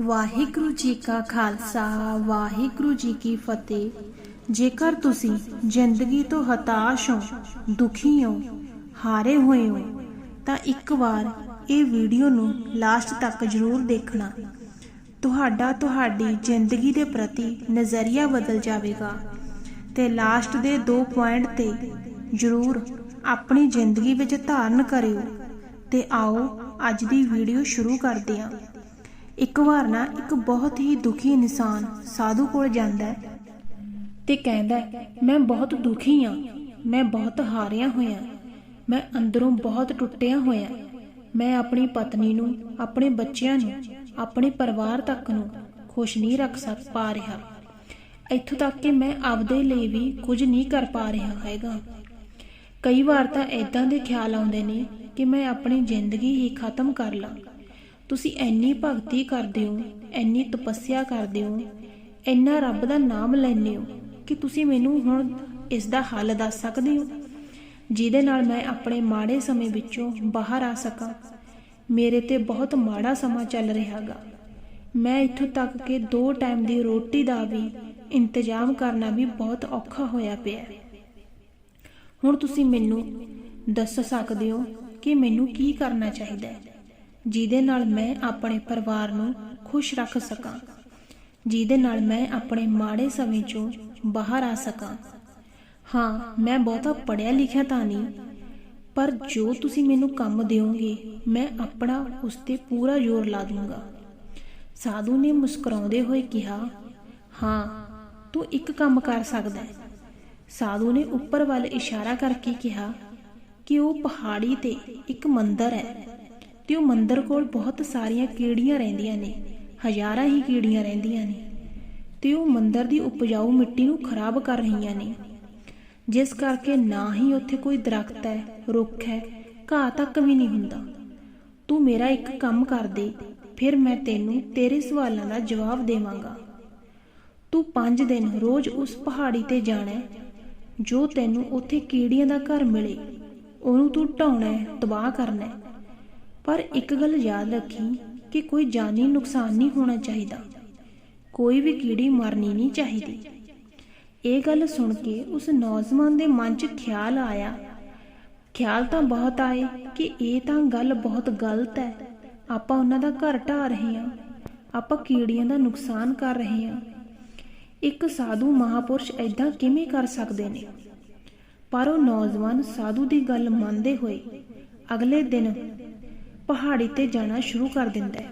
ਵਾਹਿਗੁਰੂ ਜੀ ਕਾ ਖਾਲਸਾ, ਵਾਹਿਗੁਰੂ ਜੀ ਕੀ ਫਤਿਹ। ਜੇਕਰ ਤੁਸੀਂ ਜ਼ਿੰਦਗੀ ਤੋਂ ਹਤਾਸ਼ ਹੋ, ਦੁਖੀ ਹੋ, ਹਾਰੇ ਹੋਏ ਹੋ, ਤਾਂ ਇੱਕ ਵਾਰ ਇਹ ਵੀਡੀਓ ਨੂੰ ਲਾਸਟ ਤੱਕ ਜ਼ਰੂਰ ਦੇਖਣਾ। ਤੁਹਾਡਾ ਤੁਹਾਡੀ ਜ਼ਿੰਦਗੀ ਦੇ ਪ੍ਰਤੀ ਨਜ਼ਰੀਆ ਬਦਲ ਜਾਵੇਗਾ ਤੇ ਲਾਸਟ ਦੇ ਦੋ ਪੁਆਇੰਟ ਤੇ ਜ਼ਰੂਰ ਆਪਣੀ ਜ਼ਿੰਦਗੀ ਵਿੱਚ ਧਾਰਨ ਕਰਿਓ ਤੇ ਆਓ ਅੱਜ ਦੀ ਵੀਡੀਓ ਸ਼ੁਰੂ ਕਰਦੇ ਹਾਂ। ਇੱਕ ਵਾਰ ਨਾ ਇੱਕ ਬਹੁਤ ਹੀ ਦੁਖੀ ਇਨਸਾਨ ਸਾਧੂ ਕੋਲ ਜਾਂਦਾ ਹੈ ਤੇ ਕਹਿੰਦਾ ਹੈ, ਮੈਂ ਬਹੁਤ ਦੁਖੀ ਹਾਂ ਮੈਂ ਬਹੁਤ ਹਾਰਿਆ ਹੋਇਆ ਮੈਂ ਅੰਦਰੋਂ ਬਹੁਤ ਟੁੱਟਿਆ ਹੋਇਆ ਮੈਂ ਆਪਣੀ ਪਤਨੀ ਨੂੰ ਆਪਣੇ ਬੱਚਿਆਂ ਨੂੰ ਆਪਣੇ ਪਰਿਵਾਰ ਤੱਕ ਨੂੰ ਖੁਸ਼ ਨਹੀਂ ਰੱਖ ਸਕ ਪਾ ਰਿਹਾ। ਇੱਥੋਂ ਤੱਕ ਕਿ ਮੈਂ ਆਪਦੇ ਲਈ ਵੀ ਕੁਝ ਨਹੀਂ ਕਰ ਪਾ ਰਿਹਾ ਹੈਗਾ। ਕਈ ਵਾਰ ਤਾਂ ਐਦਾਂ ਦੇ ਖਿਆਲ ਆਉਂਦੇ ਨੇ ਕਿ ਮੈਂ ਆਪਣੀ ਜ਼ਿੰਦਗੀ ਹੀ ਖਤਮ ਕਰ ਲਾਂ। ਤੁਸੀਂ ਇੰਨੀ ਭਗਤੀ ਕਰਦੇ ਹੋ, ਇੰਨੀ ਤਪੱਸਿਆ ਕਰਦੇ ਹੋ, ਇੰਨਾ ਰੱਬ ਦਾ ਨਾਮ ਲੈਂਦੇ ਹੋ ਕਿ ਤੁਸੀਂ ਮੈਨੂੰ ਹੁਣ ਇਸ ਦਾ ਹੱਲ ਦੱਸ ਸਕਦੇ ਹੋ? ਜਿਹਦੇ ਨਾਲ ਮੈਂ ਆਪਣੇ ਮਾੜੇ ਸਮੇਂ ਵਿੱਚੋਂ ਬਾਹਰ ਆ ਸਕਾਂ। ਮੇਰੇ ਤੇ ਬਹੁਤ ਮਾੜਾ ਸਮਾਂ ਚੱਲ ਰਿਹਾਗਾ। ਮੈਂ ਇੱਥੋਂ ਤੱਕ ਕਿ ਦੋ ਟਾਈਮ ਦੀ ਰੋਟੀ ਦਾ ਵੀ ਇੰਤਜ਼ਾਮ ਕਰਨਾ ਵੀ ਬਹੁਤ ਔਖਾ ਹੋਇਆ ਪਿਆ। ਹੁਣ ਤੁਸੀਂ ਮੈਨੂੰ ਦੱਸ ਸਕਦੇ ਹੋ ਕਿ ਮੈਨੂੰ ਕੀ ਕਰਨਾ ਚਾਹੀਦਾ ਹੈ? ਜਿਹਦੇ ਨਾਲ ਮੈਂ ਆਪਣੇ ਪਰਿਵਾਰ ਨੂੰ ਖੁਸ਼ ਰੱਖ ਸਕਾਂ। ਜਿਹਦੇ ਨਾਲ ਮੈਂ ਆਪਣੇ ਮਾੜੇ ਸਮੇਂ ਚੋਂ ਬਾਹਰ ਆ ਸਕਾਂ। ਹਾਂ, ਮੈਂ ਬਹੁਤਾ ਪੜਿਆ ਲਿਖਿਆ ਤਾਂ ਨਹੀਂ, ਪਰ ਜੋ ਤੁਸੀਂ ਮੈਨੂੰ ਕੰਮ ਦਿਓਗੇ, ਮੈਂ ਆਪਣਾ ਉਸ ਤੇ ਪੂਰਾ ਜ਼ੋਰ ਲਾ ਦੂੰਗਾ। ਸਾਧੂ ਨੇ ਮੁਸਕਰਾਉਂਦੇ ਹੋਏ ਕਿਹਾ, ਹਾਂ, ਤੂੰ ਇੱਕ ਕੰਮ ਕਰ ਸਕਦਾ ਹੈ। ਸਾਧੂ ਨੇ ਉੱਪਰ ਵੱਲ ਇਸ਼ਾਰਾ ਕਰਕੇ ਕਿਹਾ ਕਿ ਉਹ ਪਹਾੜੀ ਤੇ ਇੱਕ ਮੰਦਿਰ ਹੈ। ਤੇ ਉਹ ਮੰਦਿਰ ਕੋਲ ਬਹੁਤ ਸਾਰੀਆਂ ਕੀੜੀਆਂ ਰਹਿੰਦੀਆਂ ਨੇ, ਹਜ਼ਾਰਾਂ ਹੀ ਕੀੜੀਆਂ ਰਹਿੰਦੀਆਂ ਨੇ। ਤੇ ਉਹ ਮੰਦਿਰ ਦੀ ਉਪਜਾਊ ਮਿੱਟੀ ਨੂੰ ਖਰਾਬ ਕਰ ਰਹੀਆਂ ਨੇ। ਜਿਸ ਕਰਕੇ ਨਾ ਹੀ ਉੱਥੇ ਕੋਈ ਦਰਖਤ ਹੈ, ਰੁੱਖ ਹੈ, ਘਾਹ ਤੱਕ ਵੀ ਨਹੀਂ ਹੁੰਦਾ। ਤੂੰ ਮੇਰਾ ਇੱਕ ਕੰਮ ਕਰ ਦੇ, ਫਿਰ ਮੈਂ ਤੈਨੂੰ ਤੇਰੇ ਸਵਾਲਾਂ ਦਾ ਜਵਾਬ ਦੇਵਾਂਗਾ। ਤੂੰ 5 ਦਿਨ ਰੋਜ਼ ਉਸ ਪਹਾੜੀ ਤੇ ਜਾਣਾ ਜੋ ਤੈਨੂੰ ਉੱਥੇ ਕੀੜੀਆਂ ਦਾ ਘਰ ਮਿਲੇ। ਉਹਨੂੰ ਤੂੰ ਢਾਉਣਾ ਤਬਾਹ ਕਰਨਾ ਪਰ ਇੱਕ ਗੱਲ ਯਾਦ ਰੱਖੀ ਕਿ ਕੋਈ ਜਾਨੀ ਨੁਕਸਾਨ ਨਹੀਂ ਹੋਣਾ ਚਾਹੀਦਾ। ਕੋਈ ਵੀ ਕੀੜੀ ਮਰਨੀ ਨਹੀਂ ਚਾਹੀਦੀ। ਇਹ ਗੱਲ ਸੁਣ ਕੇ ਉਸ ਨੌਜਵਾਨ ਦੇ ਮਨ 'ਚ ਖਿਆਲ ਆਇਆ। ਖਿਆਲ ਤਾਂ ਬਹੁਤ ਆਏ ਕਿ ਇਹ ਤਾਂ ਗੱਲ ਬਹੁਤ ਗਲਤ ਹੈ। ਆਪਾਂ ਉਹਨਾਂ ਦਾ ਘਰ ਢਾ ਰਹੇ ਹਾਂ। ਆਪਾਂ ਕੀੜੀਆਂ ਦਾ ਨੁਕਸਾਨ ਕਰ ਰਹੇ ਹਾਂ। ਇੱਕ ਸਾਧੂ ਮਹਾਪੁਰਸ਼ ਐਦਾਂ ਕਿਵੇਂ ਕਰ ਸਕਦੇ ਨੇ? ਪਰ ਉਹ ਨੌਜਵਾਨ ਸਾਧੂ ਦੀ ਗੱਲ ਮੰਨਦੇ ਹੋਏ ਅਗਲੇ ਦਿਨ ਪਹਾੜੀ ਤੇ ਜਾਣਾ ਸ਼ੁਰੂ ਕਰ ਦਿੰਦਾ ਹੈ।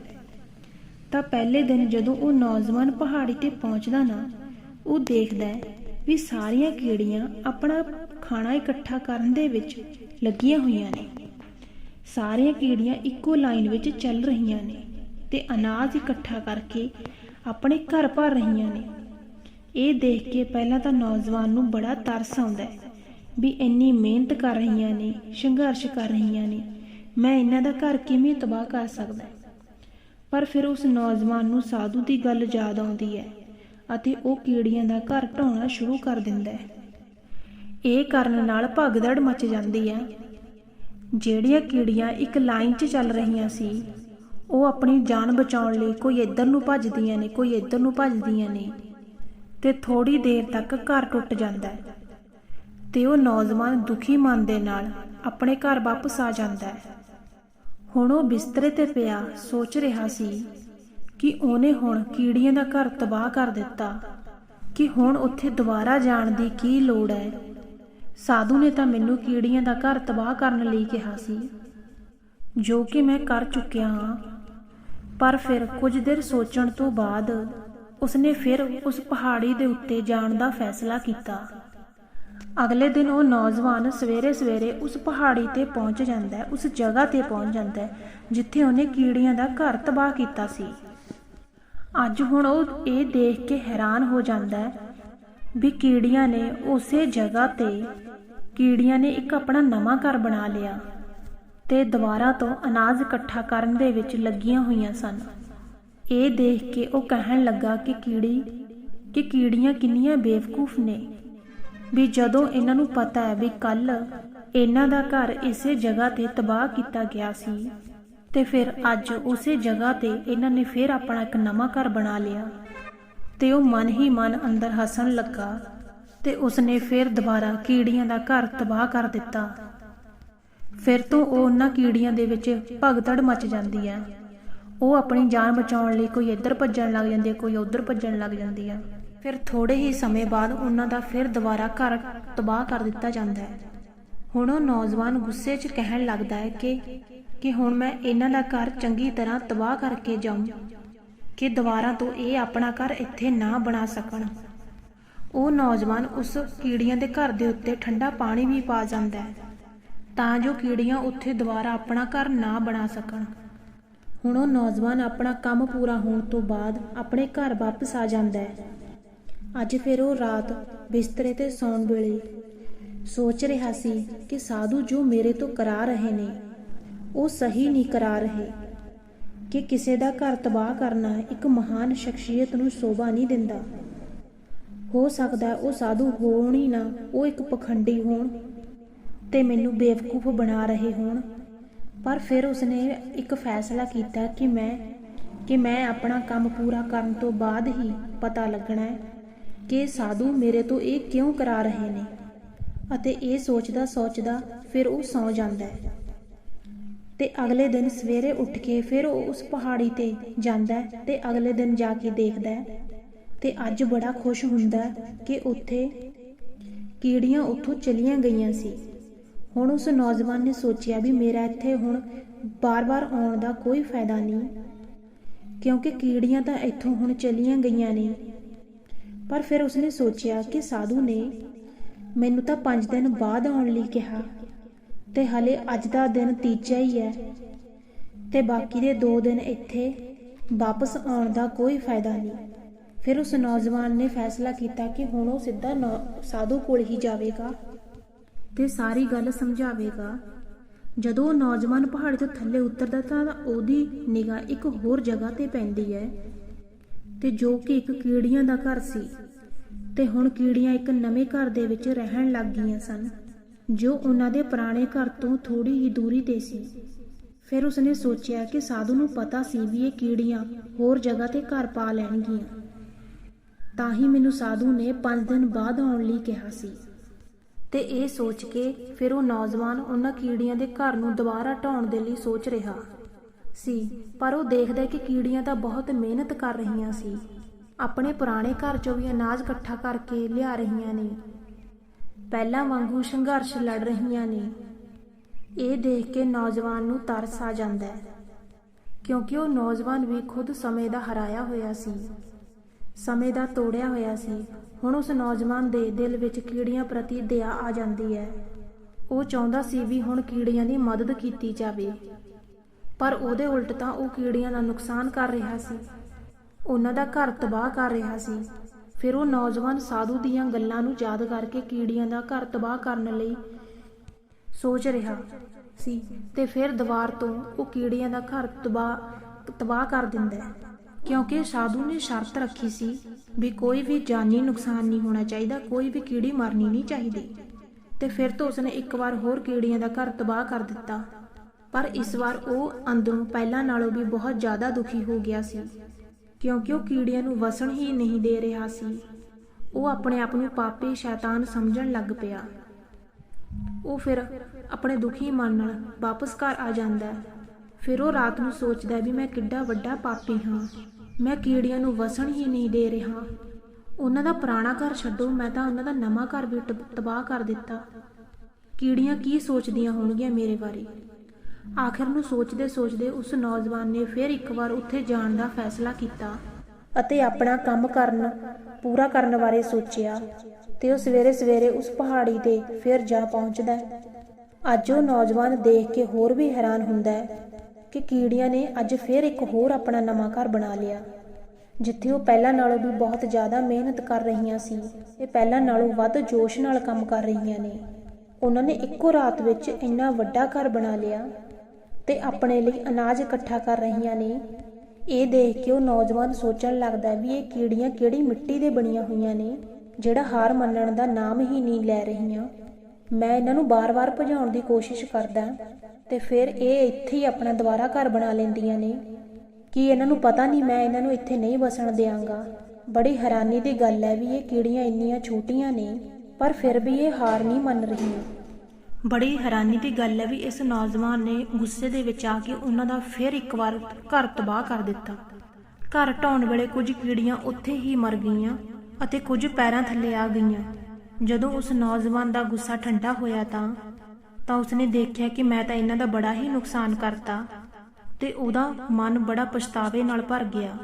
ਤਾਂ ਪਹਿਲੇ ਦਿਨ ਜਦੋਂ ਉਹ ਨੌਜਵਾਨ ਪਹਾੜੀ ਤੇ ਪਹੁੰਚਦਾ ਨਾ, ਉਹ ਦੇਖਦਾ ਹੈ ਵੀ ਸਾਰੀਆਂ ਕੀੜੀਆਂ ਆਪਣਾ ਖਾਣਾ ਇਕੱਠਾ ਕਰਨ ਦੇ ਵਿੱਚ ਲੱਗੀਆਂ ਹੋਈਆਂ ਨੇ। ਸਾਰੀਆਂ ਕੀੜੀਆਂ ਇੱਕੋ ਲਾਈਨ ਵਿੱਚ ਚੱਲ ਰਹੀਆਂ ਨੇ ਤੇ ਅਨਾਜ ਇਕੱਠਾ ਕਰਕੇ ਆਪਣੇ ਘਰ ਭਰ ਰਹੀਆਂ ਨੇ। ਇਹ ਦੇਖ ਕੇ ਪਹਿਲਾਂ ਤਾਂ ਨੌਜਵਾਨ ਨੂੰ ਬੜਾ ਤਰਸ ਆਉਂਦਾ ਹੈ ਵੀ ਇੰਨੀ ਮਿਹਨਤ ਕਰ ਰਹੀਆਂ ਨੇ, ਸੰਘਰਸ਼ ਕਰ ਰਹੀਆਂ ਨੇ। ਮੈਂ ਇਹਨਾਂ ਦਾ ਘਰ ਕਿਵੇਂ ਤਬਾਹ ਕਰ ਸਕਦਾ ਪਰ ਫਿਰ ਉਸ ਨੌਜਵਾਨ ਨੂੰ ਸਾਧੂ ਦੀ ਗੱਲ ਯਾਦ ਆਉਂਦੀ ਹੈ ਅਤੇ ਉਹ ਕੀੜੀਆਂ ਦਾ ਘਰ ਢਾਉਣਾ ਸ਼ੁਰੂ ਕਰ ਦਿੰਦਾ ਹੈ। ਇਹ ਕਰਨ ਨਾਲ ਭਗਦੜ ਮਚ ਜਾਂਦੀ ਹੈ। ਜਿਹੜੀਆਂ ਕੀੜੀਆਂ ਇੱਕ ਲਾਈਨ 'ਚ ਚੱਲ ਰਹੀਆਂ ਸੀ, ਉਹ ਆਪਣੀ ਜਾਨ ਬਚਾਉਣ ਲਈ ਕੋਈ ਇੱਧਰ ਨੂੰ ਭੱਜਦੀਆਂ ਨੇ, ਕੋਈ ਇੱਧਰ ਨੂੰ ਭੱਜਦੀਆਂ ਨੇ ਤੇ ਥੋੜੀ ਦੇਰ ਤੱਕ ਘਰ ਟੁੱਟ ਜਾਂਦਾ ਹੈ ਤੇ ਉਹ ਨੌਜਵਾਨ ਦੁਖੀ ਮਨ ਦੇ ਨਾਲ ਆਪਣੇ ਘਰ ਵਾਪਸ ਆ ਜਾਂਦਾ ਹੈ। ਹੁਣ ਉਹ ਬਿਸਤਰੇ ਤੇ ਪਿਆ ਸੋਚ ਰਿਹਾ ਸੀ ਕਿ ਉਹਨੇ ਹੁਣ ਕੀੜੀਆਂ ਦਾ ਘਰ ਤਬਾਹ ਕਰ ਦਿੱਤਾ, ਕਿ ਹੁਣ ਉੱਥੇ ਦੁਬਾਰਾ ਜਾਣ ਦੀ ਕੀ ਲੋੜ ਹੈ। ਸਾਧੂ ਨੇ ਤਾਂ ਮੈਨੂੰ ਕੀੜੀਆਂ ਦਾ ਘਰ ਤਬਾਹ ਕਰਨ ਲਈ ਕਿਹਾ ਸੀ, ਜੋ ਕਿ ਮੈਂ ਕਰ ਚੁੱਕਿਆ ਹਾਂ। ਪਰ ਫਿਰ ਕੁਝ ਦੇਰ ਸੋਚਣ ਤੋਂ ਬਾਅਦ ਉਸਨੇ ਫਿਰ ਉਸ ਪਹਾੜੀ ਦੇ ਉੱਤੇ ਜਾਣ ਦਾ ਫੈਸਲਾ ਕੀਤਾ। ਅਗਲੇ ਦਿਨ ਉਹ ਨੌਜਵਾਨ ਸਵੇਰੇ ਸਵੇਰੇ ਉਸ ਪਹਾੜੀ ਤੇ ਪਹੁੰਚ ਜਾਂਦਾ ਹੈ, ਉਸ ਜਗ੍ਹਾ ਤੇ ਪਹੁੰਚ ਜਾਂਦਾ ਹੈ, ਜਿੱਥੇ ਉਹਨੇ ਕੀੜੀਆਂ ਦਾ ਘਰ ਤਬਾਹ ਕੀਤਾ ਸੀ। ਅੱਜ ਹੁਣ ਉਹ ਇਹ ਦੇਖ ਕੇ ਹੈਰਾਨ ਹੋ ਜਾਂਦਾ ਹੈ ਵੀ ਕੀੜੀਆਂ ਨੇ ਉਸੇ ਜਗ੍ਹਾ ਤੇ ਕੀੜੀਆਂ ਨੇ ਇੱਕ ਆਪਣਾ ਨਵਾਂ ਘਰ ਬਣਾ ਲਿਆ ਤੇ ਦੁਬਾਰਾ ਤੋਂ ਅਨਾਜ ਇਕੱਠਾ ਕਰਨ ਦੇ ਵਿੱਚ ਲੱਗੀਆਂ ਹੋਈਆਂ ਸਨ। ਇਹ ਦੇਖ ਕੇ ਉਹ ਕਹਿਣ ਲੱਗਾ ਕਿ ਕੀੜੀ, ਕਿ ਕੀੜੀਆਂ ਕਿੰਨੀਆਂ ਬੇਵਕੂਫ ਨੇ। ਵੀ ਜਦੋਂ ਇਹਨਾਂ ਨੂੰ ਪਤਾ ਹੈ ਵੀ ਕੱਲ ਇਹਨਾਂ ਦਾ ਘਰ ਇਸੇ ਜਗ੍ਹਾ ਤੇ ਤਬਾਹ ਕੀਤਾ ਗਿਆ ਸੀ, ਤੇ ਫਿਰ ਅੱਜ ਉਸੇ ਜਗ੍ਹਾ ਤੇ ਇਹਨਾਂ ਨੇ ਫਿਰ ਆਪਣਾ ਇੱਕ ਨਵਾਂ ਘਰ ਬਣਾ ਲਿਆ। ਤੇ ਉਹ ਮਨ ਹੀ ਮਨ ਅੰਦਰ ਹੱਸਣ ਲੱਗਾ ਤੇ ਉਸਨੇ ਫਿਰ ਦੁਬਾਰਾ ਕੀੜੀਆਂ ਦਾ ਘਰ ਤਬਾਹ ਕਰ ਦਿੱਤਾ। ਫਿਰ ਤੋਂ ਉਹ ਉਹਨਾਂ ਕੀੜੀਆਂ ਦੇ ਵਿੱਚ ਭਗਦੜ ਮਚ ਜਾਂਦੀ ਹੈ। ਉਹ ਆਪਣੀ ਜਾਨ ਬਚਾਉਣ ਲਈ ਕੋਈ ਇੱਧਰ ਭੱਜਣ ਲੱਗ ਜਾਂਦੀ ਹੈ, ਕੋਈ ਉੱਧਰ ਭੱਜਣ ਲੱਗ ਜਾਂਦੀ ਹੈ। ਫਿਰ ਥੋੜੇ ਹੀ ਸਮੇਂ ਬਾਅਦ ਉਹਨਾਂ ਦਾ ਫਿਰ ਦੁਬਾਰਾ ਘਰ ਤਬਾਹ ਕਰ ਦਿੱਤਾ ਜਾਂਦਾ ਹੈ। ਹੁਣ ਉਹ ਨੌਜਵਾਨ ਗੁੱਸੇ 'ਚ ਕਹਿਣ ਲੱਗਦਾ ਹੈ ਕਿ ਕਿ ਹੁਣ ਮੈਂ ਇਹਨਾਂ ਦਾ ਘਰ ਚੰਗੀ ਤਰ੍ਹਾਂ ਤਬਾਹ ਕਰਕੇ ਜਾਊਂ, ਕਿ ਦੁਬਾਰਾ ਤੋਂ ਇਹ ਆਪਣਾ ਘਰ ਇੱਥੇ ਨਾ ਬਣਾ ਸਕਣ। ਉਹ ਨੌਜਵਾਨ ਉਸ ਕੀੜੀਆਂ ਦੇ ਘਰ ਦੇ ਉੱਤੇ ਠੰਡਾ ਪਾਣੀ ਵੀ ਪਾ ਜਾਂਦਾ ਹੈ, ਤਾਂ ਜੋ ਕੀੜੀਆਂ ਉੱਥੇ ਦੁਬਾਰਾ ਆਪਣਾ ਘਰ ਨਾ ਬਣਾ ਸਕਣ। ਹੁਣ ਉਹ ਨੌਜਵਾਨ ਆਪਣਾ ਕੰਮ ਪੂਰਾ ਹੋਣ ਤੋਂ ਬਾਅਦ ਆਪਣੇ ਘਰ ਵਾਪਸ ਆ ਜਾਂਦਾ ਹੈ। ਅੱਜ ਫਿਰ ਉਹ ਰਾਤ ਬਿਸਤਰੇ ਤੇ ਸੌਣ ਵੇਲੇ ਸੋਚ ਰਿਹਾ ਸੀ ਕਿ ਸਾਧੂ ਜੋ ਮੇਰੇ ਤੋਂ ਕਰਾ ਰਹੇ ਨੇ, ਉਹ ਸਹੀ ਨਹੀਂ ਕਰਾ ਰਹੇ। ਕਿ ਕਿਸੇ ਦਾ ਘਰ ਤਬਾਹ ਕਰਨਾ ਇੱਕ ਮਹਾਨ ਸ਼ਖਸੀਅਤ ਨੂੰ ਸ਼ੋਭਾ ਨਹੀਂ ਦਿੰਦਾ। ਹੋ ਸਕਦਾ ਉਹ ਸਾਧੂ ਹੋਣ ਹੀ ਨਾ, ਉਹ ਇੱਕ ਪਖੰਡੀ ਹੋਣ ਤੇ ਮੈਨੂੰ ਬੇਵਕੂਫ ਬਣਾ ਰਹੇ ਹੋਣ। ਪਰ ਫਿਰ ਉਸਨੇ ਇੱਕ ਫੈਸਲਾ ਕੀਤਾ ਕਿ ਮੈਂ ਕਿ ਮੈਂ ਆਪਣਾ ਕੰਮ ਪੂਰਾ ਕਰਨ ਤੋਂ ਬਾਅਦ ਹੀ ਪਤਾ ਲੱਗਣਾ ਹੈ ਕਿ ਸਾਧੂ ਮੇਰੇ ਤੋਂ ਇਹ ਕਿਉਂ ਕਰਾ ਰਹੇ ਨੇ? ਅਤੇ ਇਹ ਸੋਚਦਾ ਸੋਚਦਾ ਫਿਰ ਉਹ ਸੌ ਜਾਂਦਾ ਹੈ। ਤੇ ਅਗਲੇ ਦਿਨ ਸਵੇਰੇ ਉੱਠ ਕੇ ਫਿਰ ਉਹ ਉਸ ਪਹਾੜੀ ਤੇ ਜਾਂਦਾ ਤੇ ਅਗਲੇ ਦਿਨ ਜਾ ਕੇ ਦੇਖਦਾ ਤੇ ਅੱਜ ਬੜਾ ਖੁਸ਼ ਹੁੰਦਾ ਕਿ ਉੱਥੇ ਕੀੜੀਆਂ ਉੱਥੋਂ ਚਲੀਆਂ ਗਈਆਂ ਸੀ। ਹੁਣ ਉਸ ਨੌਜਵਾਨ ਨੇ ਸੋਚਿਆ ਵੀ ਮੇਰਾ ਇੱਥੇ ਹੁਣ ਬਾਰ-ਬਾਰ ਆਉਣ ਦਾ ਕੋਈ ਫਾਇਦਾ ਨਹੀਂ, ਕਿਉਂਕਿ ਕੀੜੀਆਂ ਤਾਂ ਇੱਥੋਂ ਹੁਣ ਚਲੀਆਂ ਗਈਆਂ ਨੇ। ਪਰ ਫਿਰ ਉਸਨੇ ਸੋਚਿਆ ਕਿ ਸਾਧੂ ਨੇ ਮੈਨੂੰ ਤਾਂ 5 ਦਿਨ ਬਾਅਦ ਆਉਣ ਲਈ ਕਿਹਾ ਤੇ ਹਲੇ ਅੱਜ ਦਾ ਦਿਨ ਤੀਜਾ ਹੀ ਹੈ ਤੇ ਬਾਕੀ ਦੇ 2 ਦਿਨ ਇੱਥੇ ਵਾਪਸ ਆਉਣ ਦਾ ਕੋਈ ਫਾਇਦਾ ਨਹੀਂ। ਫਿਰ ਉਸ ਨੌਜਵਾਨ ਨੇ ਫੈਸਲਾ ਕੀਤਾ ਕਿ ਹੁਣ ਉਹ ਸਿੱਧਾ ਨੌ- ਸਾਧੂ ਕੋਲ ਹੀ ਜਾਵੇਗਾ ਤੇ ਸਾਰੀ ਗੱਲ ਸਮਝਾਵੇਗਾ। ਜਦੋਂ ਉਹ ਨੌਜਵਾਨ ਪਹਾੜੀ ਤੋਂ ਥੱਲੇ ਉਤਰਦਾ ਤਾਂ ਉਹਦੀ ਨਿਗਾਹ ਇੱਕ ਹੋਰ ਜਗ੍ਹਾ ਤੇ ਪੈਂਦੀ ਹੈ। ਤੇ ਜੋ ਕਿ ਇੱਕ ਕੀੜੀਆਂ ਦਾ ਘਰ ਸੀ। ਤੇ ਹੁਣ ਕੀੜੀਆਂ ਇੱਕ ਨਵੇਂ ਘਰ ਦੇ ਵਿੱਚ ਰਹਿਣ ਲੱਗ ਗਈਆਂ ਸਨ, ਜੋ ਉਹਨਾਂ ਦੇ ਪੁਰਾਣੇ ਘਰ ਤੋਂ ਥੋੜੀ ਹੀ ਦੂਰੀ ਤੇ ਸੀ। ਫਿਰ ਉਸਨੇ ਸੋਚਿਆ ਕਿ ਸਾਧੂ ਨੂੰ ਪਤਾ ਸੀ ਵੀ ਇਹ ਕੀੜੀਆਂ ਹੋਰ ਜਗ੍ਹਾ ਤੇ ਘਰ ਪਾ ਲੈਣਗੀਆਂ। ਤਾਂ ਹੀ ਮੈਨੂੰ ਸਾਧੂ ਨੇ 5 ਦਿਨ ਬਾਅਦ ਆਉਣ ਲਈ ਕਿਹਾ ਸੀ। ਤੇ ਇਹ ਸੋਚ ਕੇ ਫਿਰ ਉਹ ਨੌਜਵਾਨ ਉਹਨਾਂ ਕੀੜੀਆਂ ਦੇ ਘਰ ਨੂੰ ਦੁਬਾਰਾ ਢਾਉਣ ਦੇ ਲਈ ਸੋਚ ਰਿਹਾ। ਸੀ, ਪਰ ਉਹ ਦੇਖਦਾ ਕਿ ਕੀੜੀਆਂ ਤਾਂ ਬਹੁਤ ਮਿਹਨਤ ਕਰ ਰਹੀਆਂ ਸੀ। ਆਪਣੇ ਪੁਰਾਣੇ ਘਰ ਚੋਂ ਵੀ ਅਨਾਜ ਇਕੱਠਾ ਕਰਕੇ ਲਿਆ ਰਹੀਆਂ ਨੇ। ਪਹਿਲਾਂ ਵਾਂਗੂ ਸੰਘਰਸ਼ ਲੜ ਰਹੀਆਂ ਨੇ। ਇਹ ਦੇਖ ਕੇ ਨੌਜਵਾਨ ਨੂੰ ਤਰਸ ਆ ਜਾਂਦਾ ਹੈ, ਕਿਉਂਕਿ ਉਹ ਨੌਜਵਾਨ ਵੀ ਖੁਦ ਸਮੇਂ ਦਾ ਹਰਾਇਆ ਹੋਇਆ ਸੀ। ਸਮੇਂ ਦਾ ਤੋੜਿਆ ਹੋਇਆ ਸੀ। ਹੁਣ ਉਸ ਨੌਜਵਾਨ ਦੇ ਦਿਲ ਵਿੱਚ ਕੀੜੀਆਂ ਪ੍ਰਤੀ ਦਇਆ ਆ ਜਾਂਦੀ ਹੈ। ਉਹ ਚਾਹੁੰਦਾ ਸੀ ਵੀ ਹੁਣ ਕੀੜੀਆਂ ਦੀ ਮਦਦ ਕੀਤੀ ਜਾਵੇ। ਪਰ ਉਹਦੇ ਉਲਟ ਤਾਂ ਉਹ ਕੀੜੀਆਂ ਦਾ ਨੁਕਸਾਨ ਕਰ ਰਿਹਾ ਸੀ। ਉਹਨਾਂ ਦਾ ਘਰ ਤਬਾਹ ਕਰ ਰਿਹਾ ਸੀ। ਫਿਰ ਉਹ ਨੌਜਵਾਨ ਸਾਧੂ ਦੀਆਂ ਗੱਲਾਂ ਨੂੰ ਯਾਦ ਕਰਕੇ ਕੀੜੀਆਂ ਦਾ ਘਰ ਤਬਾਹ ਕਰਨ ਲਈ ਸੋਚ ਰਿਹਾ ਸੀ ਤੇ ਫਿਰ ਦੀਵਾਰ ਤੋਂ ਉਹ ਕੀੜੀਆਂ ਦਾ ਘਰ ਤਬਾਹ ਤਬਾਹ ਕਰ ਦਿੰਦਾ ਹੈ। ਕਿਉਂਕਿ ਸਾਧੂ ਨੇ ਸ਼ਰਤ ਰੱਖੀ ਸੀ ਵੀ ਕੋਈ ਵੀ ਜਾਨੀ ਨੁਕਸਾਨ ਨਹੀਂ ਹੋਣਾ ਚਾਹੀਦਾ, ਕੋਈ ਵੀ ਕੀੜੀ ਮਰਨੀ ਨਹੀਂ ਚਾਹੀਦੀ। ਤੇ ਫਿਰ ਤੋਂ ਉਸਨੇ ਇੱਕ ਵਾਰ ਹੋਰ ਕੀੜੀਆਂ ਦਾ ਘਰ ਤਬਾਹ ਕਰ ਦਿੱਤਾ। ਪਰ ਇਸ ਵਾਰ ਉਹ ਅੰਦਰੋਂ ਪਹਿਲਾਂ ਨਾਲੋਂ ਵੀ ਬਹੁਤ ਜ਼ਿਆਦਾ ਦੁਖੀ ਹੋ ਗਿਆ ਸੀ, ਕਿਉਂਕਿ ਉਹ ਕੀੜਿਆਂ ਨੂੰ ਵਸਣ ਹੀ ਨਹੀਂ ਦੇ ਰਿਹਾ ਸੀ। ਉਹ ਆਪਣੇ ਆਪ ਨੂੰ ਪਾਪੀ ਸ਼ੈਤਾਨ ਸਮਝਣ ਲੱਗ ਪਿਆ। ਉਹ ਫਿਰ ਆਪਣੇ ਦੁਖੀ ਮਨ ਨਾਲ ਵਾਪਸ ਘਰ ਆ ਜਾਂਦਾ ਫਿਰ ਉਹ ਰਾਤ ਨੂੰ ਸੋਚਦਾ ਵੀ ਮੈਂ ਕਿੱਡਾ ਵੱਡਾ ਪਾਪੀ ਹਾਂ, ਮੈਂ ਕੀੜੀਆਂ ਨੂੰ ਵਸਣ ਹੀ ਨਹੀਂ ਦੇ ਰਿਹਾ। ਉਹਨਾਂ ਦਾ ਪੁਰਾਣਾ ਘਰ ਛੱਡੋ, ਮੈਂ ਤਾਂ ਉਹਨਾਂ ਦਾ ਨਵਾਂ ਘਰ ਵੀ ਟ- ਤਬਾਹ ਕਰ ਦਿੱਤਾ। ਕੀੜੀਆਂ ਕੀ ਸੋਚਦੀਆਂ ਹੋਣਗੀਆਂ ਮੇਰੇ ਬਾਰੇ? ਆਖਿਰ ਨੂੰ ਸੋਚਦੇ ਸੋਚਦੇ ਉਸ ਨੌਜਵਾਨ ਨੇ ਫਿਰ ਇੱਕ ਵਾਰ ਉੱਥੇ ਜਾਣ ਦਾ ਫੈਸਲਾ ਕੀਤਾ ਅਤੇ ਆਪਣਾ ਕੰਮ ਕਰਨ, ਪੂਰਾ ਕਰਨ ਬਾਰੇ ਸੋਚਿਆ ਤੇ ਉਹ ਸਵੇਰੇ ਸਵੇਰੇ ਉਸ ਪਹਾੜੀ ਤੇ ਫਿਰ ਜਾ ਪਹੁੰਚਦਾ ਹੈ। ਅੱਜ ਉਹ ਨੌਜਵਾਨ ਦੇਖ ਕੇ ਹੋਰ ਵੀ ਹੈਰਾਨ ਹੁੰਦਾ ਹੈ ਕਿ ਕੀੜੀਆਂ ਨੇ ਅੱਜ ਫਿਰ ਇੱਕ ਹੋਰ ਆਪਣਾ ਨਵਾਂ ਘਰ ਬਣਾ ਲਿਆ। ਜਿੱਥੇ ਉਹ ਪਹਿਲਾਂ ਨਾਲੋਂ ਵੀ ਬਹੁਤ ਜ਼ਿਆਦਾ ਮਿਹਨਤ ਕਰ ਰਹੀਆਂ ਸੀ ਤੇ ਪਹਿਲਾਂ ਨਾਲੋਂ ਵੱਧ ਜੋਸ਼ ਨਾਲ ਕੰਮ ਕਰ ਰਹੀਆਂ ਨੇ। ਉਹਨਾਂ ਨੇ ਇੱਕੋ ਰਾਤ ਵਿੱਚ ਇੰਨਾ ਵੱਡਾ ਘਰ ਬਣਾ ਲਿਆ ਤੇ ਆਪਣੇ ਲਈ ਅਨਾਜ ਇਕੱਠਾ ਕਰ ਰਹੀਆਂ ਨੇ। ਇਹ ਦੇਖ ਕੇ ਉਹ ਨੌਜਵਾਨ ਸੋਚਣ ਲੱਗਦਾ ਵੀ ਇਹ ਕੀੜੀਆਂ ਕਿਹੜੀ ਮਿੱਟੀ ਦੇ ਬਣੀਆਂ ਹੋਈਆਂ ਨੇ, ਜਿਹੜਾ ਹਾਰ ਮੰਨਣ ਦਾ ਨਾਮ ਹੀ ਨਹੀਂ ਲੈ ਰਹੀਆਂ। ਮੈਂ ਇਹਨਾਂ ਨੂੰ ਬਾਰ-ਬਾਰ ਭਜਾਉਣ ਦੀ ਕੋਸ਼ਿਸ਼ ਕਰਦਾ, ਤੇ ਫਿਰ ਇਹ ਇੱਥੇ ਹੀ ਆਪਣਾ ਦੁਬਾਰਾ ਘਰ ਬਣਾ ਲੈਂਦੀਆਂ ਨੇ। ਕਿ ਇਹਨਾਂ ਨੂੰ ਪਤਾ ਨਹੀਂ ਮੈਂ ਇਹਨਾਂ ਨੂੰ ਇੱਥੇ ਨਹੀਂ ਵਸਣ ਦਿਆਂਗਾ। ਬੜੀ ਹੈਰਾਨੀ ਦੀ ਗੱਲ ਹੈ ਵੀ ਇਹ ਕੀੜੀਆਂ ਇੰਨੀਆਂ ਛੋਟੀਆਂ ਨੇ, ਪਰ ਫਿਰ ਵੀ ਇਹ ਹਾਰ ਨਹੀਂ ਮੰਨ ਰਹੀਆਂ। ਬੜੀ ਹੈਰਾਨੀ ਦੀ ਗੱਲ ਹੈ ਵੀ ਇਸ ਨੌਜਵਾਨ ਨੇ ਗੁੱਸੇ ਦੇ ਵਿੱਚ ਆ ਕੇ ਉਹਨਾਂ ਦਾ ਫਿਰ ਇੱਕ ਵਾਰ ਘਰ ਤਬਾਹ ਕਰ ਦਿੱਤਾ। ਘਰ ਢਾਉਣ ਵੇਲੇ ਕੁਝ ਕੀੜੀਆਂ ਉੱਥੇ ਹੀ ਮਰ ਗਈਆਂ ਅਤੇ ਕੁਝ ਪੈਰਾਂ ਥੱਲੇ ਆ ਗਈਆਂ। ਜਦੋਂ ਉਸ ਨੌਜਵਾਨ ਦਾ ਗੁੱਸਾ ਠੰਡਾ ਹੋਇਆ ਤਾਂ ਤਾਂ ਉਸਨੇ ਦੇਖਿਆ ਕਿ ਮੈਂ ਤਾਂ ਇਹਨਾਂ ਦਾ ਬੜਾ ਹੀ ਨੁਕਸਾਨ ਕਰਤਾ ਤੇ ਉਹਦਾ ਮਨ ਬੜਾ ਪਛਤਾਵੇ ਨਾਲ ਭਰ ਗਿਆ।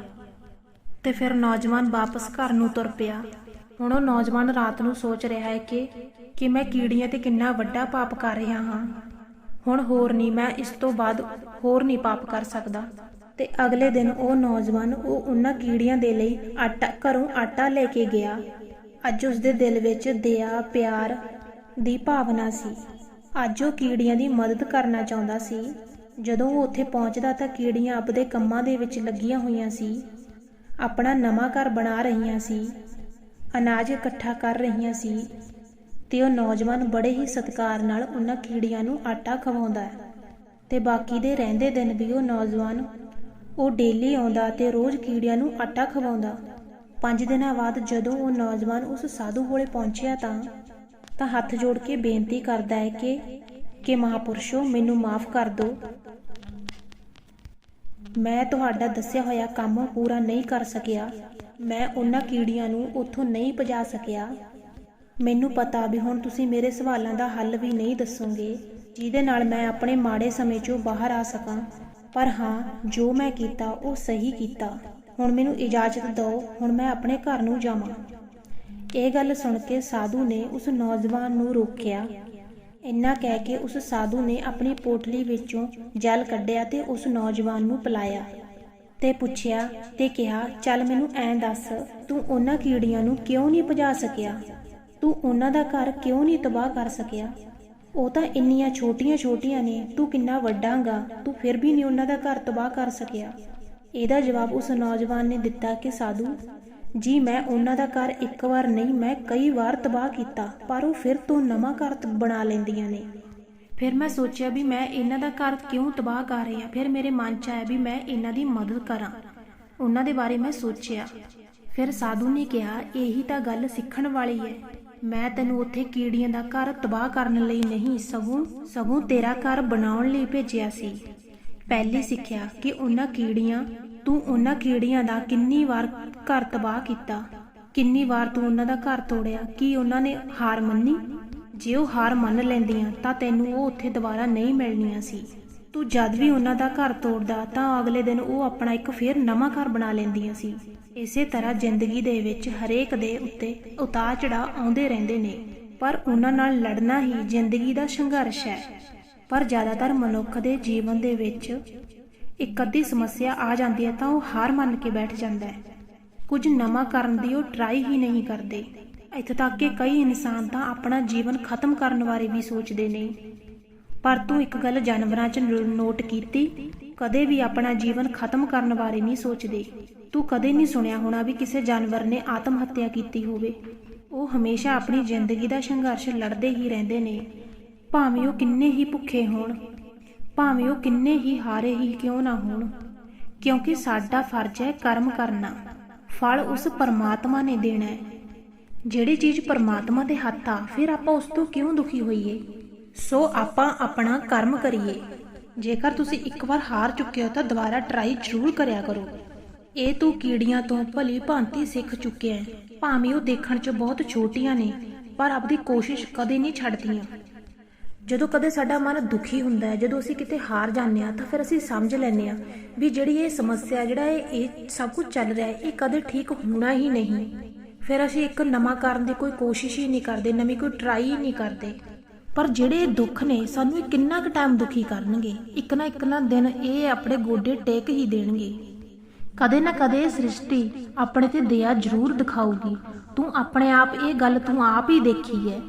ਤੇ ਫਿਰ ਨੌਜਵਾਨ ਵਾਪਸ ਘਰ ਨੂੰ ਤੁਰ ਪਿਆ। ਹੁਣ ਉਹ ਨੌਜਵਾਨ ਰਾਤ ਨੂੰ ਸੋਚ ਰਿਹਾ ਹੈ ਕਿ ਕਿ ਮੈਂ ਕੀੜੀਆਂ ਤੇ ਕਿੰਨਾ ਵੱਡਾ ਪਾਪ ਕਰ ਰਿਹਾ ਹਾਂ। ਹੁਣ ਹੋਰ ਨਹੀਂ, ਮੈਂ ਇਸ ਤੋਂ ਬਾਅਦ ਹੋਰ ਨਹੀਂ ਪਾਪ ਕਰ ਸਕਦਾ। ਤੇ ਅਗਲੇ ਦਿਨ ਉਹ ਨੌਜਵਾਨ ਉਹ ਉਹਨਾਂ ਕੀੜੀਆਂ ਦੇ ਲਈ ਆਟਾ, ਘਰੋਂ ਆਟਾ ਲੈ ਕੇ ਗਿਆ। ਅੱਜ ਉਸ ਦੇ ਦਿਲ ਵਿੱਚ ਦਇਆ, ਪਿਆਰ ਦੀ ਭਾਵਨਾ ਸੀ। ਅੱਜ ਉਹ ਕੀੜੀਆਂ ਦੀ ਮਦਦ ਕਰਨਾ ਚਾਹੁੰਦਾ ਸੀ। ਜਦੋਂ ਉਹ ਉੱਥੇ ਪਹੁੰਚਦਾ ਤਾਂ ਕੀੜੀਆਂ ਆਪਦੇ ਕੰਮਾਂ ਦੇ ਵਿੱਚ ਲੱਗੀਆਂ ਹੋਈਆਂ ਸੀ। ਆਪਣਾ ਨਵਾਂ ਘਰ ਬਣਾ ਰਹੀਆਂ ਸੀ। ਅਨਾਜ ਇਕੱਠਾ ਕਰ ਰਹੀਆਂ ਸੀ। ਤੇ ਉਹ ਨੌਜਵਾਨ ਬੜੇ ਹੀ ਸਤਿਕਾਰ ਨਾਲ ਉਹਨਾਂ ਕੀੜੀਆਂ ਨੂੰ ਆਟਾ ਖਵਾਉਂਦਾ ਹੈ ਤੇ ਬਾਕੀ ਦੇ ਰਹਿੰਦੇ ਦਿਨ ਵੀ ਉਹ ਨੌਜਵਾਨ ਉਹ ਡੇਲੀ ਆਉਂਦਾ ਤੇ ਰੋਜ਼ ਕੀੜੀਆਂ ਨੂੰ ਆਟਾ ਖਵਾਉਂਦਾ। ਪੰਜ ਦਿਨਾਂ ਬਾਅਦ ਜਦੋਂ ਉਹ ਨੌਜਵਾਨ ਉਸ ਸਾਧੂ ਕੋਲੇ ਪਹੁੰਚਿਆ ਤਾਂ ਤਾਂ ਹੱਥ ਜੋੜ ਕੇ ਬੇਨਤੀ ਕਰਦਾ ਹੈ ਕਿ ਕਿ ਮਹਾਪੁਰਸ਼ੋ ਮੈਨੂੰ ਮਾਫ ਕਰ ਦਿਓ। ਮੈਂ ਤੁਹਾਡਾ ਦੱਸਿਆ ਹੋਇਆ ਕੰਮ ਪੂਰਾ ਨਹੀਂ ਕਰ ਸਕਿਆ। ਮੈਂ ਉਹਨਾਂ ਕੀੜੀਆਂ ਨੂੰ ਉੱਥੋਂ ਨਹੀਂ ਭਜਾ ਸਕਿਆ। ਮੈਨੂੰ ਪਤਾ ਵੀ ਹੁਣ ਤੁਸੀਂ ਮੇਰੇ ਸਵਾਲਾਂ ਦਾ ਹੱਲ ਵੀ ਨਹੀਂ ਦੱਸੋਗੇ, ਜਿਹਦੇ ਨਾਲ ਮੈਂ ਆਪਣੇ ਮਾੜੇ ਸਮੇਂ 'ਚੋਂ ਬਾਹਰ ਆ ਸਕਾਂ। ਪਰ ਹਾਂ, ਜੋ ਮੈਂ ਕੀਤਾ, ਉਹ ਸਹੀ ਕੀਤਾ। ਹੁਣ ਮੈਨੂੰ ਇਜਾਜ਼ਤ ਦਿਓ, ਹੁਣ ਮੈਂ ਆਪਣੇ ਘਰ ਨੂੰ ਜਾਵਾਂ। ਇਹ ਗੱਲ ਸੁਣ ਕੇ ਸਾਧੂ ਨੇ ਉਸ ਨੌਜਵਾਨ ਨੂੰ ਰੋਕਿਆ। ਇੰਨਾ ਕਹਿ ਕੇ ਉਸ ਸਾਧੂ ਨੇ ਆਪਣੀ ਪੋਟਲੀ ਵਿੱਚੋਂ ਜਲ ਕੱਢਿਆ ਤੇ ਉਸ ਨੌਜਵਾਨ ਨੂੰ ਪਿਲਾਇਆ ਤੇ ਪੁੱਛਿਆ ਤੇ ਕਿਹਾ, ਚੱਲ ਮੈਨੂੰ ਐਂ ਦੱਸ, ਤੂੰ ਉਹਨਾਂ ਕੀੜੀਆਂ ਨੂੰ ਕਿਉਂ ਨਹੀਂ ਭਜਾ ਸਕਿਆ? ਤੂੰ ਉਹਨਾਂ ਦਾ ਘਰ ਕਿਉਂ ਨਹੀਂ ਤਬਾਹ ਕਰ ਸਕਿਆ? ਉਹ ਤਾਂ ਇੰਨੀਆਂ ਛੋਟੀਆਂ-ਛੋਟੀਆਂ ਨੇ, ਤੂੰ ਕਿੰਨਾ ਵੱਡਾਂਗਾ ਤੂੰ ਫਿਰ ਵੀ ਨਹੀਂ ਉਹਨਾਂ ਦਾ ਘਰ ਤਬਾਹ ਕਰ ਸਕਿਆ। ਇਹਦਾ ਜਵਾਬ ਉਸ ਨੌਜਵਾਨ ਨੇ ਦਿੱਤਾ ਕਿ, ਸਾਧੂ, ਜੀ ਮੈਂ ਉਹਨਾਂ ਦਾ ਘਰ ਇੱਕ ਵਾਰ ਨਹੀਂ, ਮੈਂ ਕਈ ਵਾਰ ਤਬਾਹ ਕੀਤਾ, ਪਰ ਉਹ ਫਿਰ ਤੋਂ ਨਵਾਂ ਘਰ ਬਣਾ ਲੈਂਦੀਆਂ ਨੇ। ਫਿਰ ਮੈਂ ਸੋਚਿਆ ਵੀ ਮੈਂ ਇਹਨਾਂ ਦਾ ਘਰ ਕਿਉਂ ਤਬਾਹ ਕਰ ਰਹੀ ਹਾਂ? ਫਿਰ ਮੇਰੇ ਮਨ 'ਚ ਆਇਆ ਵੀ ਮੈਂ ਇਹਨਾਂ ਦੀ ਮਦਦ ਕਰਾਂ। ਉਹਨਾਂ ਦੇ ਬਾਰੇ ਮੈਂ ਸੋਚਿਆ। ਫਿਰ ਸਾਧੂ ਨੇ ਕਿਹਾ, ਇਹੀ ਤਾਂ ਗੱਲ ਸਿੱਖਣ ਵਾਲੀ ਹੈ। ਮੈਂ ਤੈਨੂੰ ਉੱਥੇ ਕੀੜੀਆਂ ਦਾ ਘਰ ਤਬਾਹ ਕਰਨ ਲਈ ਨਹੀਂ, ਸਗੋਂ ਸਗੋਂ ਤੇਰਾ ਘਰ ਬਣਾਉਣ ਲਈ ਭੇਜਿਆ ਸੀ। ਪਹਿਲੀ ਸਿੱਖਿਆ ਕਿ ਉਹਨਾਂ ਕੀੜੀਆਂ, ਤੂੰ ਉਹਨਾਂ ਕੀੜੀਆਂ ਦਾ ਕਿੰਨੀ ਵਾਰ ਘਰ ਤਬਾਹ ਕੀਤਾ, ਕਿੰਨੀ ਵਾਰ ਤੂੰ ਉਹਨਾਂ ਦਾ ਘਰ ਤੋੜਿਆ, ਕੀ ਉਹਨਾਂ ਨੇ ਹਾਰ ਮੰਨੀ? ਜੇ ਉਹ ਹਾਰ ਮੰਨ ਲੈਂਦੀਆਂ ਤਾਂ ਤੈਨੂੰ ਉਹ ਉੱਥੇ ਦੁਬਾਰਾ ਨਹੀਂ ਮਿਲਣੀਆਂ ਸੀ। ਤੂੰ ਜਦ ਵੀ ਉਹਨਾਂ ਦਾ ਘਰ ਤੋੜਦਾ ਤਾਂ ਅਗਲੇ ਦਿਨ ਉਹ ਆਪਣਾ ਇੱਕ ਫੇਰ ਨਵਾਂ ਘਰ ਬਣਾ ਲੈਂਦੀਆਂ ਸੀ। ਇਸੇ ਤਰ੍ਹਾਂ ਜ਼ਿੰਦਗੀ ਦੇ ਵਿੱਚ ਹਰੇਕ ਦੇ ਉੱਤੇ ਉਤਾਰ ਚੜਾਅ ਆਉਂਦੇ ਰਹਿੰਦੇ ਨੇ। ਪਰ ਉਹਨਾਂ ਨਾਲ ਲੜਨਾ ਹੀ ਜ਼ਿੰਦਗੀ ਦਾ ਸੰਘਰਸ਼ ਹੈ। ਪਰ ਜ਼ਿਆਦਾਤਰ ਮਨੁੱਖ ਦੇ ਜੀਵਨ ਦੇ ਵਿੱਚ ਇੱਕ ਅੱਧੀ ਸਮੱਸਿਆ ਆ ਜਾਂਦੀ ਹੈ ਤਾਂ ਉਹ ਹਾਰ ਮੰਨ ਕੇ ਬੈਠ ਜਾਂਦਾ ਹੈ। ਕੁਝ ਨਵਾਂ ਕਰਨ ਦੀ ਉਹ ਟਰਾਈ ਹੀ ਨਹੀਂ ਕਰਦੇ। ਇੱਥੇ ਤੱਕ ਕਿ ਕਈ ਇਨਸਾਨ ਤਾਂ ਆਪਣਾ ਜੀਵਨ ਖਤਮ ਕਰਨ ਬਾਰੇ ਵੀ ਸੋਚਦੇ ਨੇ। ਪਰ ਤੂੰ ਇੱਕ ਗੱਲ ਜਾਨਵਰਾਂ 'ਚ ਨੋਟ ਕੀਤੀ? ਕਦੇ ਵੀ ਆਪਣਾ ਜੀਵਨ ਖਤਮ ਕਰਨ ਬਾਰੇ ਨਹੀਂ ਸੋਚਦੇ। ਤੂੰ ਕਦੇ ਨਹੀਂ ਸੁਣਿਆ ਹੋਣਾ ਵੀ ਕਿਸੇ ਜਾਨਵਰ ਨੇ ਆਤਮ ਹੱਤਿਆ ਕੀਤੀ ਹੋਵੇ। ਉਹ ਹਮੇਸ਼ਾ ਆਪਣੀ ਜ਼ਿੰਦਗੀ ਦਾ ਸੰਘਰਸ਼ ਲੜਦੇ ਹੀ ਰਹਿੰਦੇ ਨੇ। ਭਾਵੇਂ ਉਹ ਕਿੰਨੇ ਹੀ ਭੁੱਖੇ ਹੋਣ, ਭਾਵੇਂ ਉਹ ਕਿੰਨੇ ਹੀ ਹਾਰੇ ਹੀ ਕਿਉਂ ਨਾ ਹੋਣ। ਕਿਉਂਕਿ ਸਾਡਾ ਫਰਜ਼ ਹੈ ਕਰਮ ਕਰਨਾ। ਫਲ ਉਸ ਪਰਮਾਤਮਾ ਨੇ ਦੇਣਾ ਹੈ। ਜਿਹੜੀ ਚੀਜ਼ ਪਰਮਾਤਮਾ ਦੇ ਹੱਥ ਆ, ਫਿਰ ਆਪਾਂ ਉਸ ਤੋਂ ਕਿਉਂ ਦੁਖੀ ਹੋਈਏ? ਸੋ ਆਪਾਂ ਆਪਣਾ ਕਰਮ ਕਰੀਏ। ਜੇਕਰ ਤੁਸੀਂ ਇੱਕ ਵਾਰ ਹਾਰ ਚੁੱਕੇ ਹੋ ਤਾਂ ਦੁਬਾਰਾ ਟਰਾਈ ਜ਼ਰੂਰ ਕਰਿਆ ਕਰੋ। ਇਹ ਤੂੰ ਕੀੜੀਆਂ ਤੋਂ ਭਲੀ ਭਾਂਤੀ ਸਿੱਖ ਚੁੱਕਿਆ ਹੈ। ਭਾਵੇਂ ਉਹ ਦੇਖਣ 'ਚ ਬਹੁਤ ਛੋਟੀਆਂ ਨੇ, ਪਰ ਆਪਦੀ ਕੋਸ਼ਿਸ਼ ਕਦੇ ਨਹੀਂ ਛੱਡਦੀਆਂ। ਜਦੋਂ ਕਦੇ ਸਾਡਾ ਮਨ ਦੁਖੀ ਹੁੰਦਾ ਹੈ, ਜਦੋਂ ਅਸੀਂ ਕਿਤੇ ਹਾਰ ਜਾਂਦੇ ਆ ਤਾਂ ਫਿਰ ਅਸੀਂ ਸਮਝ ਲੈਂਦੇ ਆ ਵੀ ਜਿਹੜੀ ਇਹ ਸਮੱਸਿਆ, ਜਿਹੜਾ ਇਹ ਸਭ ਕੁਝ ਚੱਲ ਰਿਹਾ ਹੈ, ਇਹ ਕਦੇ ਠੀਕ ਹੋਣਾ ਹੀ ਨਹੀਂ। ਫਿਰ ਅਸੀਂ ਇੱਕ ਨਵਾਂ ਕਰਨ ਦੀ ਕੋਈ ਕੋਸ਼ਿਸ਼ ਹੀ ਨਹੀਂ ਕਰਦੇ, ਨਵੀਂ ਕੋਈ ਟਰਾਈ ਹੀ ਨਹੀਂ ਕਰਦੇ। ਪਰ ਜਿਹੜੇ ਦੁੱਖ ਨੇ ਸਾਨੂੰ ਇਹ ਕਿੰਨਾ ਕੁ ਟਾਈਮ ਦੁਖੀ ਕਰਨਗੇ? ਇੱਕ ਨਾ ਇੱਕ ਨਾ ਦਿਨ ਇਹ ਆਪਣੇ ਗੋਡੇ ਟੇਕ ਹੀ ਦੇਣਗੇ। ਕਦੇ ਨਾ ਕਦੇ ਸ੍ਰਿਸ਼ਟੀ ਆਪਣੇ ਤੇ ਦਇਆ ਜ਼ਰੂਰ ਦਿਖਾਊਗੀ। ਤੂੰ ਆਪਣੇ ਆਪ ਇਹ ਗੱਲ ਤੂੰ ਆਪ ਹੀ ਦੇਖੀ ਹੈ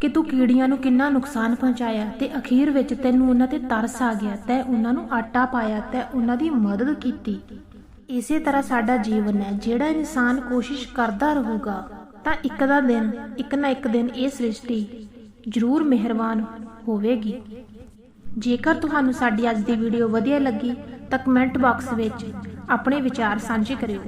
ਕਿ ਤੂੰ ਕੀੜੀਆਂ ਨੂੰ ਕਿੰਨਾ ਨੁਕਸਾਨ ਪਹੁੰਚਾਇਆ ਤੇ ਅਖੀਰ ਵਿੱਚ ਤੈਨੂੰ ਉਹਨਾਂ ਤੇ ਤਰਸ ਆ ਗਿਆ, ਤੇ ਉਹਨਾਂ ਨੂੰ ਆਟਾ ਪਾਇਆ, ਤੇ ਉਹਨਾਂ ਦੀ ਮਦਦ ਕੀਤੀ। ਇਸੇ ਤਰ੍ਹਾਂ ਸਾਡਾ ਜੀਵਨ ਹੈ। ਜਿਹੜਾ ਇਨਸਾਨ ਕੋਸ਼ਿਸ਼ ਕਰਦਾ ਰਹੂਗਾ, ਤਾਂ ਇੱਕ ਦਾ ਦਿਨ, ਇੱਕ ਨਾ ਇੱਕ ਦਿਨ ਇਹ ਸ੍ਰਿਸ਼ਟੀ ਜ਼ਰੂਰ ਮਿਹਰਬਾਨ ਹੋਵੇਗੀ। ਜੇਕਰ ਤੁਹਾਨੂੰ ਸਾਡੀ ਅੱਜ ਦੀ ਵੀਡੀਓ ਵਧੀਆ ਲੱਗੀ, ਤਾਂ ਕਮੈਂਟ ਬਾਕਸ ਵਿੱਚ ਆਪਣੇ ਵਿਚਾਰ ਸਾਂਝੇ ਕਰਿਓ।